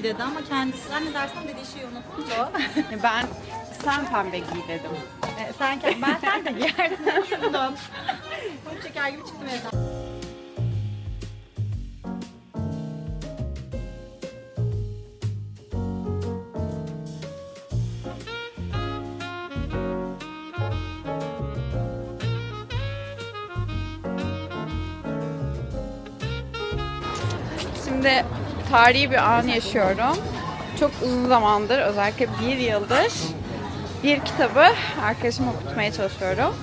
giy dedi ama kendisi sen ne dersen dediği şeyi unuttu. Ben sen pembe giy dedim. e, sen ben sen de giyersin. Şeker gibi çıktım evden. Tarihi bir an yaşıyorum. Çok uzun zamandır, özellikle bir yıldır bir kitabı arkadaşıma okutmaya çalışıyorum.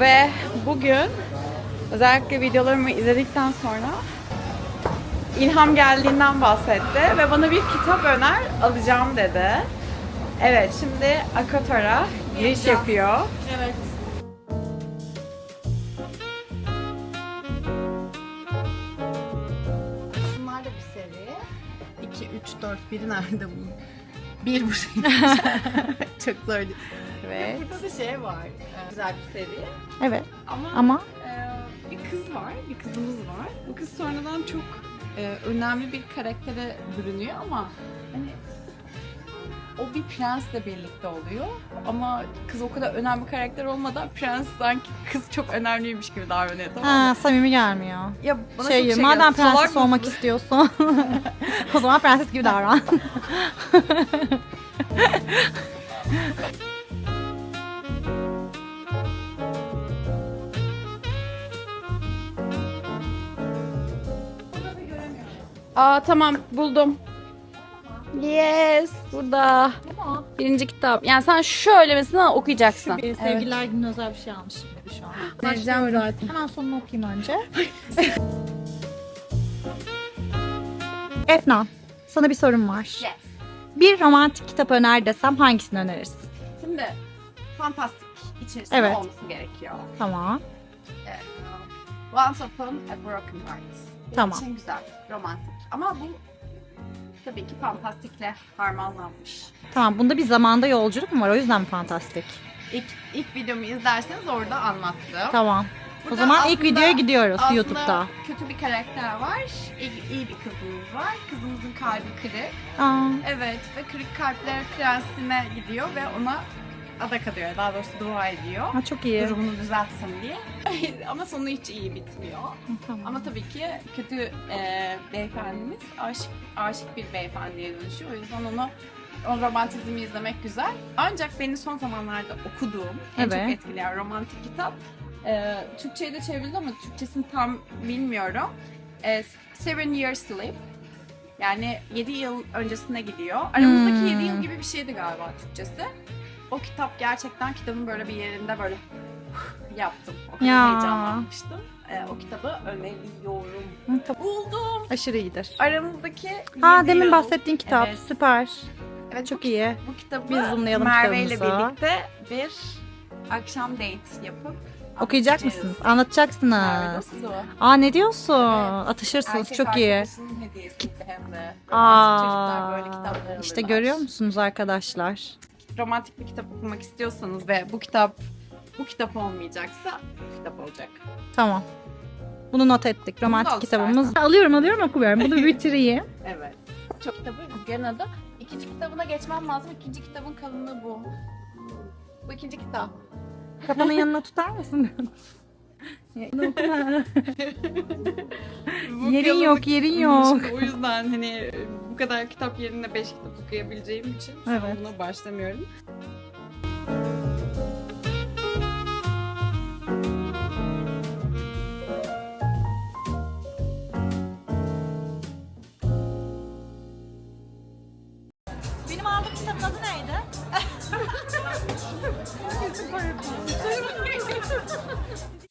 Ve bugün özellikle videolarımı izledikten sonra ilham geldiğinden bahsetti ve bana bir kitap öner alacağım dedi. Evet, şimdi Akator'a giriş yapıyor. Evet. 3, 4, biri nerede bunun? Bir bu şey. Çok zor değil. Evet. Burada da şey var. e, Güzel bir seri. Evet. Ama, Ama e, bir kız var, bir kızımız var. Bu kız sonradan çok e, önemli bir karaktere bürünüyor ama hani o bir prensle birlikte oluyor. Ama kız o kadar önemli bir karakter olmadan prens sanki kız çok önemliymiş gibi davranıyor tamam mı? ha, samimi gelmiyor. Ya bana şey, çok şey madem geldi, salak prenses olmak mısın? istiyorsun o zaman prenses gibi davran. Aa tamam buldum. Yes burada. Birinci kitap. Yani sen şöyle mesela okuyacaksın. Bir sevgililer gününe özel bir şey almışım gibi şu an. Vereceğim zaten. Hemen sonunu okuyayım önce. Efnan, sana bir sorum var. Yes. Bir romantik kitap öner desem hangisini önerirsin? Şimdi fantastik içerisinde Evet. olması gerekiyor. Tamam. Evet. Once Upon a Broken Heart. Benim Tamam. için güzel, romantik. Ama bu tabii ki fantastikle harmanlanmış. Tamam, bunda bir zamanda yolculuk mu var? O yüzden mi fantastik? İlk, ilk videomu izlerseniz orada anlattım. Tamam. O Burada zaman ilk aslında- videoya gidiyoruz Aslında YouTube'da. kötü bir karakter var, iyi, iyi bir kızımız var. Kızımızın kalbi kırık. Aa, Evet ve kırık kalpler prensine gidiyor ve ona adak adıyor. Daha doğrusu dua ediyor. ha, çok iyi. Durumunu düzeltsin diye. Ama sonu hiç iyi bitmiyor. Tamam. Ama tabii ki kötü e, beyefendimiz aşık, aşık bir beyefendiye dönüşüyor. O yüzden onu o romantizmi izlemek güzel. Ancak beni son zamanlarda okuduğum en çok Evet. etkileyen romantik kitap e, Türkçe'ye de çevrildi ama Türkçesini tam bilmiyorum. E, Seven Years Sleep. Yani 7 yıl öncesine gidiyor. Aramızdaki Hmm. 7 yıl gibi bir şeydi galiba Türkçesi. O kitap gerçekten kitabın böyle bir yerinde böyle yaptım. O kadar Ya. heyecanlanmıştım. Ee, o kitabı öneriyorum. Hı, tamam. Buldum. Aşırı iyidir. Aramızdaki Ha yedi demin yıl. bahsettiğin kitap. Evet. Süper. Evet, Çok bu, iyi. bu kitabı Biz zoomlayalım Merve ile kitabımızı. birlikte bir akşam date yapıp Okuyacak anlatacağız. mısınız? Merve Anlatacaksınız. dostu. Aa ne diyorsun? Evet. Atışırsınız. Erkek çok iyi. arkadaşının hediyesiydi hem de. Romantik Aa, çocuklar böyle kitaplar işte alırlar. görüyor musunuz arkadaşlar? Romantik bir kitap okumak istiyorsanız ve bu kitap bu kitap olmayacaksa bu kitap olacak. Tamam. Bunu not ettik. Romantik kitabımız. Alıyorum alıyorum okumuyorum. Bunu bitireyim. Evet. Çok kitabı Rüzgar'ın adı. İkinci kitabına geçmem lazım. İkinci kitabın kalınlığı bu. Bu ikinci kitap. Kafanın yanına tutar mısın? Bunu okuma. Bu yerin yok, yerin yok. O yüzden hani bu kadar kitap yerine 5 kitap okuyabileceğim için Evet. buna başlamıyorum. Benim aldığım kitabın adı neydi?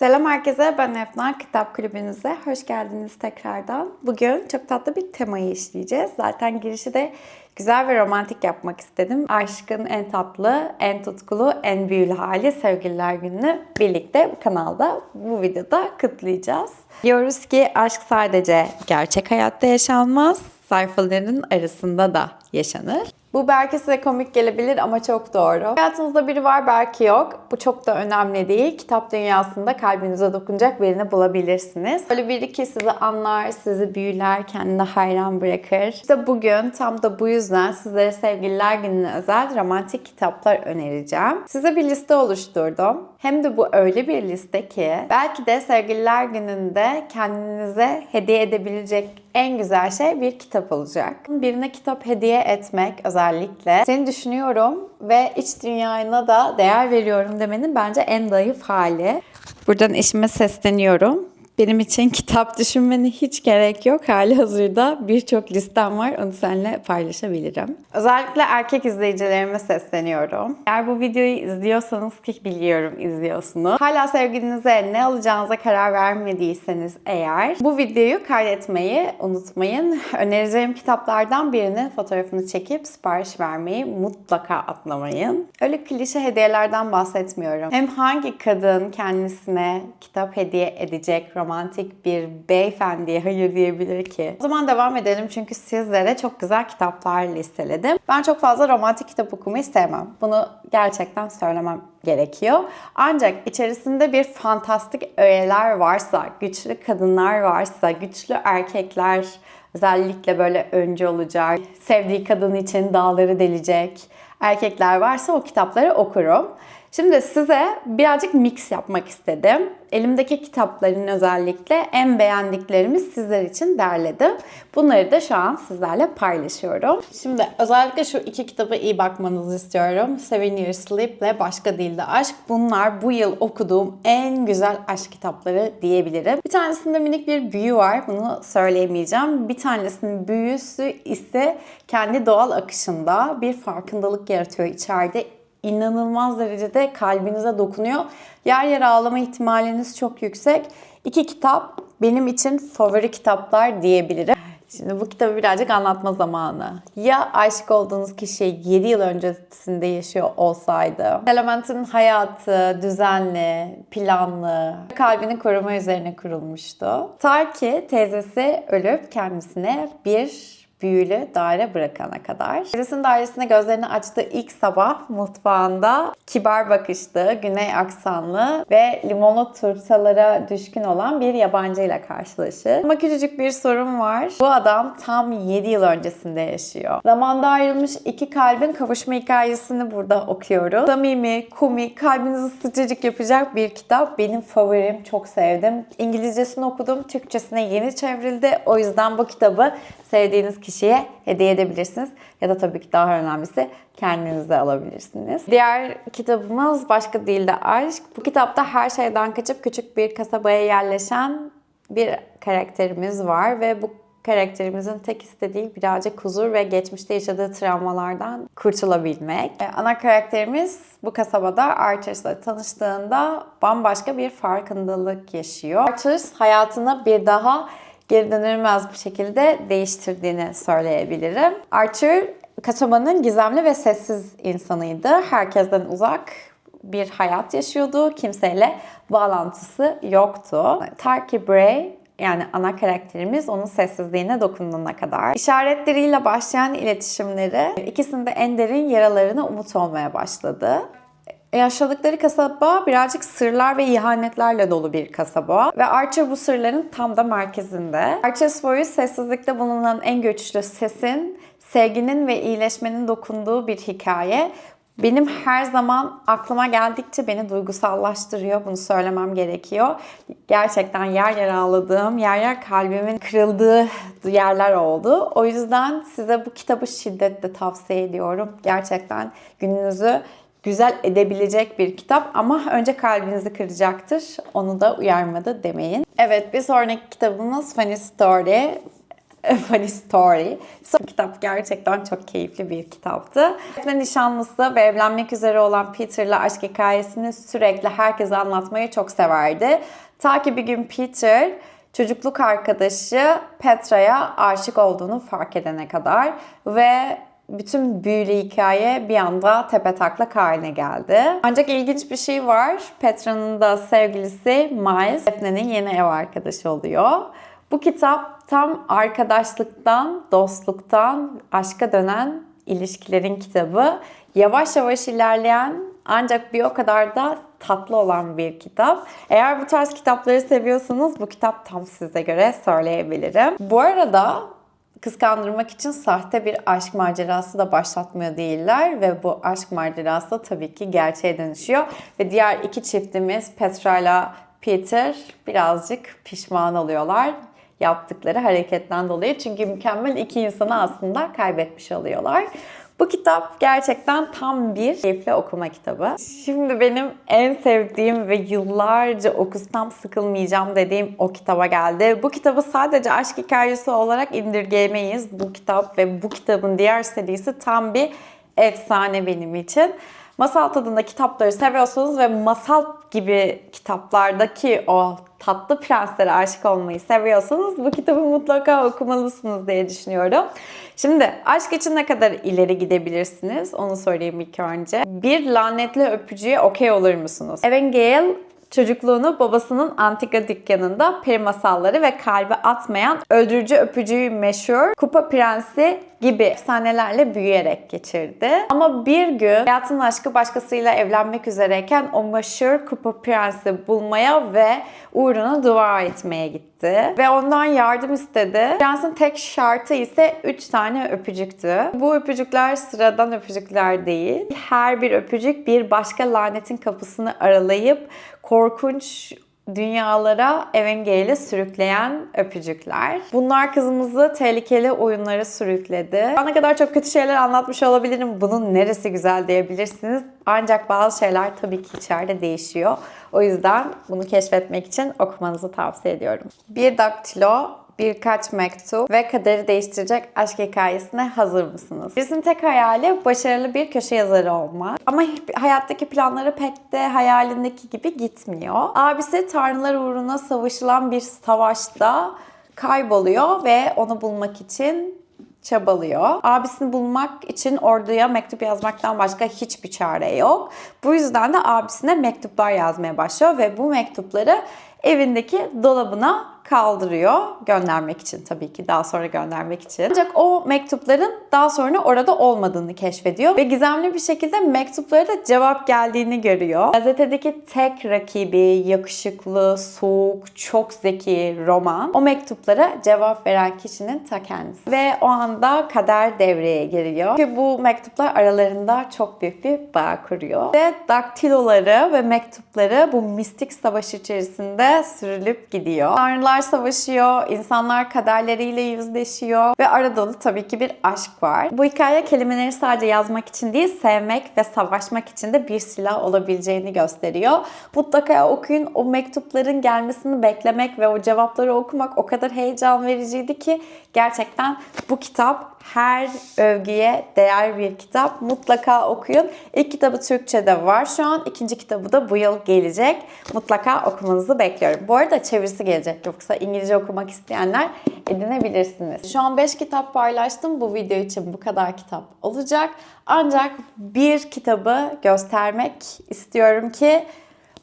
Selam herkese, ben Efna. Kitap Kulübünüze hoş geldiniz tekrardan. Bugün çok tatlı bir temayı işleyeceğiz. Zaten girişi de güzel ve romantik yapmak istedim. Aşkın en tatlı, en tutkulu, en büyülü hali Sevgililer Günü'nü birlikte bu kanalda bu videoda kutlayacağız. Diyoruz ki aşk sadece gerçek hayatta yaşanmaz, sayfaların arasında da yaşanır. Bu belki size komik gelebilir ama çok doğru. Hayatınızda biri var belki yok. Bu çok da önemli değil. Kitap dünyasında kalbinize dokunacak birini bulabilirsiniz. Böyle biri ki sizi anlar, sizi büyüler, kendine hayran bırakır. İşte bugün tam da bu yüzden sizlere sevgililer gününe özel romantik kitaplar önereceğim. Size bir liste oluşturdum. Hem de bu öyle bir liste ki belki de sevgililer gününde kendinize hediye edebilecek en güzel şey bir kitap olacak. Birine kitap hediye etmek özellikle seni düşünüyorum ve iç dünyana da değer veriyorum demenin bence en zayıf hali. Buradan eşime sesleniyorum. Benim için kitap düşünmene hiç gerek yok. Hali hazırda birçok listem var. Onu seninle paylaşabilirim. Özellikle erkek izleyicilerime sesleniyorum. Eğer bu videoyu izliyorsanız ki biliyorum izliyorsunuz. Hala sevgilinize ne alacağınıza karar vermediyseniz eğer bu videoyu kaydetmeyi unutmayın. Önereceğim kitaplardan birinin fotoğrafını çekip sipariş vermeyi mutlaka atlamayın. Öyle klişe hediyelerden bahsetmiyorum. Hem hangi kadın kendisine kitap hediye edecek romantik bir beyefendiye hayır diyebilir ki? O zaman devam edelim çünkü sizlere çok güzel kitaplar listeledim. Ben çok fazla romantik kitap okumayı sevmem. Bunu gerçekten söylemem gerekiyor. Ancak içerisinde bir fantastik öğeler varsa, güçlü kadınlar varsa, güçlü erkekler özellikle böyle önce olacak, sevdiği kadın için dağları delecek erkekler varsa o kitapları okurum. Şimdi size birazcık mix yapmak istedim. Elimdeki kitapların özellikle en beğendiklerimi sizler için derledim. Bunları da şu an sizlerle paylaşıyorum. Şimdi özellikle şu iki kitaba iyi bakmanızı istiyorum. Seven Years Sleep ile Başka Dilde Aşk. Bunlar bu yıl okuduğum en güzel aşk kitapları diyebilirim. Bir tanesinde minik bir büyü var. Bunu söyleyemeyeceğim. Bir tanesinin büyüsü ise kendi doğal akışında bir farkındalık yaratıyor içeride inanılmaz derecede kalbinize dokunuyor. Yer yer ağlama ihtimaliniz çok yüksek. İki kitap benim için favori kitaplar diyebilirim. Şimdi bu kitabı birazcık anlatma zamanı. Ya aşık olduğunuz kişi 7 yıl öncesinde yaşıyor olsaydı, Element'in hayatı düzenli, planlı, kalbini koruma üzerine kurulmuştu. Ta ki teyzesi ölüp kendisine bir büyülü daire bırakana kadar. Teyzesinin dairesine gözlerini açtığı ilk sabah mutfağında kibar bakışlı, güney aksanlı ve limonlu turtalara düşkün olan bir yabancıyla karşılaşır. Ama küçücük bir sorun var. Bu adam tam 7 yıl öncesinde yaşıyor. Zamanda ayrılmış iki kalbin kavuşma hikayesini burada okuyoruz. Samimi, komik, kalbinizi sıcacık yapacak bir kitap. Benim favorim, çok sevdim. İngilizcesini okudum, Türkçesine yeni çevrildi. O yüzden bu kitabı sevdiğiniz kişiye hediye edebilirsiniz. Ya da tabii ki daha önemlisi kendinize alabilirsiniz. Diğer kitabımız Başka Dilde Aşk. Bu kitapta her şeyden kaçıp küçük bir kasabaya yerleşen bir karakterimiz var ve bu karakterimizin tek istediği birazcık huzur ve geçmişte yaşadığı travmalardan kurtulabilmek. Ee, Ana karakterimiz bu kasabada Archers'la tanıştığında bambaşka bir farkındalık yaşıyor. Archers hayatını bir daha geri dönülmez bir şekilde değiştirdiğini söyleyebilirim. Archer kasabanın gizemli ve sessiz insanıydı. Herkesten uzak bir hayat yaşıyordu. Kimseyle bağlantısı yoktu. Tarky Bray yani ana karakterimiz onun sessizliğine dokunduğuna kadar. İşaretleriyle başlayan iletişimleri ikisinde en derin yaralarına umut olmaya başladı. Yaşadıkları kasaba birazcık sırlar ve ihanetlerle dolu bir kasaba ve Archer bu sırların tam da merkezinde. Archer's Voice sessizlikte bulunan en güçlü sesin, sevginin ve iyileşmenin dokunduğu bir hikaye. Benim her zaman aklıma geldikçe beni duygusallaştırıyor. Bunu söylemem gerekiyor. Gerçekten yer yer ağladığım, yer yer kalbimin kırıldığı yerler oldu. O yüzden size bu kitabı şiddetle tavsiye ediyorum. Gerçekten gününüzü güzel edebilecek bir kitap ama önce kalbinizi kıracaktır. Onu da uyarmadı demeyin. Evet bir sonraki kitabımız Funny Story. Funny Story. Son kitap gerçekten çok keyifli bir kitaptı. Defne nişanlısı ve evlenmek üzere olan Peter'la aşk hikayesini sürekli herkese anlatmayı çok severdi. Ta ki bir gün Peter çocukluk arkadaşı Petra'ya aşık olduğunu fark edene kadar ve bütün büyülü hikaye bir anda tepe taklak haline geldi. Ancak ilginç bir şey var. Petra'nın da sevgilisi Miles, Defne'nin yeni ev arkadaşı oluyor. Bu kitap tam arkadaşlıktan, dostluktan aşka dönen ilişkilerin kitabı. Yavaş yavaş ilerleyen ancak bir o kadar da tatlı olan bir kitap. Eğer bu tarz kitapları seviyorsanız bu kitap tam size göre söyleyebilirim. Bu arada kıskandırmak için sahte bir aşk macerası da başlatmıyor değiller ve bu aşk macerası da tabii ki gerçeğe dönüşüyor ve diğer iki çiftimiz Petra ile Peter birazcık pişman oluyorlar yaptıkları hareketten dolayı çünkü mükemmel iki insanı aslında kaybetmiş oluyorlar. Bu kitap gerçekten tam bir keyifli okuma kitabı. Şimdi benim en sevdiğim ve yıllarca okusam sıkılmayacağım dediğim o kitaba geldi. Bu kitabı sadece aşk hikayesi olarak indirgeyemeyiz. Bu kitap ve bu kitabın diğer serisi tam bir efsane benim için. Masal tadında kitapları seviyorsanız ve masal gibi kitaplardaki o tatlı prenslere aşık olmayı seviyorsanız bu kitabı mutlaka okumalısınız diye düşünüyorum. Şimdi aşk için ne kadar ileri gidebilirsiniz onu söyleyeyim ilk önce. Bir lanetli öpücüğe okey olur musunuz? Evan Gale Çocukluğunu babasının antika dükkanında peri masalları ve kalbi atmayan öldürücü öpücüğü meşhur Kupa Prensi gibi efsanelerle büyüyerek geçirdi. Ama bir gün hayatın aşkı başkasıyla evlenmek üzereyken o meşhur Kupa Prensi bulmaya ve uğruna dua etmeye gitti. Ve ondan yardım istedi. Prensin tek şartı ise 3 tane öpücüktü. Bu öpücükler sıradan öpücükler değil. Her bir öpücük bir başka lanetin kapısını aralayıp korkunç dünyalara Evengeli'yle sürükleyen öpücükler. Bunlar kızımızı tehlikeli oyunlara sürükledi. Bana kadar çok kötü şeyler anlatmış olabilirim. Bunun neresi güzel diyebilirsiniz. Ancak bazı şeyler tabii ki içeride değişiyor. O yüzden bunu keşfetmek için okumanızı tavsiye ediyorum. Bir daktilo birkaç mektup ve kaderi değiştirecek aşk hikayesine hazır mısınız? Birisinin tek hayali başarılı bir köşe yazarı olmak. Ama hayattaki planları pek de hayalindeki gibi gitmiyor. Abisi tanrılar uğruna savaşılan bir savaşta kayboluyor ve onu bulmak için çabalıyor. Abisini bulmak için orduya mektup yazmaktan başka hiçbir çare yok. Bu yüzden de abisine mektuplar yazmaya başlıyor ve bu mektupları evindeki dolabına kaldırıyor. Göndermek için tabii ki. Daha sonra göndermek için. Ancak o mektupların daha sonra orada olmadığını keşfediyor. Ve gizemli bir şekilde mektuplara da cevap geldiğini görüyor. Gazetedeki tek rakibi, yakışıklı, soğuk, çok zeki roman. O mektuplara cevap veren kişinin ta kendisi. Ve o anda kader devreye giriyor. Çünkü bu mektuplar aralarında çok büyük bir bağ kuruyor. Ve daktiloları ve mektupları bu mistik savaş içerisinde sürülüp gidiyor. Tanrılar savaşıyor, insanlar kaderleriyle yüzleşiyor ve arada da tabii ki bir aşk var. Bu hikaye kelimeleri sadece yazmak için değil, sevmek ve savaşmak için de bir silah olabileceğini gösteriyor. Mutlaka okuyun. O mektupların gelmesini beklemek ve o cevapları okumak o kadar heyecan vericiydi ki gerçekten bu kitap her övgüye değer bir kitap. Mutlaka okuyun. İlk kitabı Türkçe'de var şu an. İkinci kitabı da bu yıl gelecek. Mutlaka okumanızı bekliyorum. Bu arada çevirisi gelecek. Yoksa İngilizce okumak isteyenler edinebilirsiniz. Şu an 5 kitap paylaştım. Bu video için bu kadar kitap olacak. Ancak bir kitabı göstermek istiyorum ki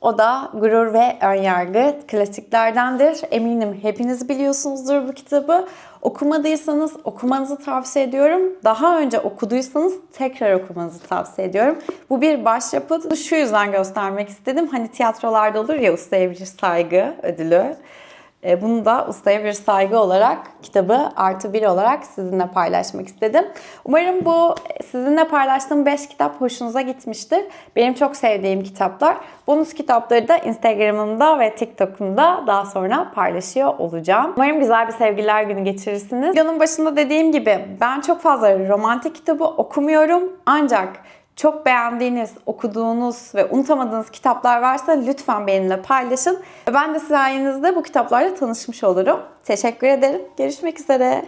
o da Gurur ve Önyargı klasiklerdendir. Eminim hepiniz biliyorsunuzdur bu kitabı. Okumadıysanız okumanızı tavsiye ediyorum. Daha önce okuduysanız tekrar okumanızı tavsiye ediyorum. Bu bir başyapıt. Şu yüzden göstermek istedim. Hani tiyatrolarda olur ya ustaya bir saygı ödülü. E, Bunu da ustaya bir saygı olarak kitabı artı bir olarak sizinle paylaşmak istedim. Umarım bu sizinle paylaştığım 5 kitap hoşunuza gitmiştir. Benim çok sevdiğim kitaplar. Bonus kitapları da Instagram'ımda ve TikTok'umda daha sonra paylaşıyor olacağım. Umarım güzel bir sevgililer günü geçirirsiniz. Videonun başında dediğim gibi ben çok fazla romantik kitabı okumuyorum. Ancak çok beğendiğiniz, okuduğunuz ve unutamadığınız kitaplar varsa lütfen benimle paylaşın. Ben de sayenizde bu kitaplarla tanışmış olurum. Teşekkür ederim. Görüşmek üzere.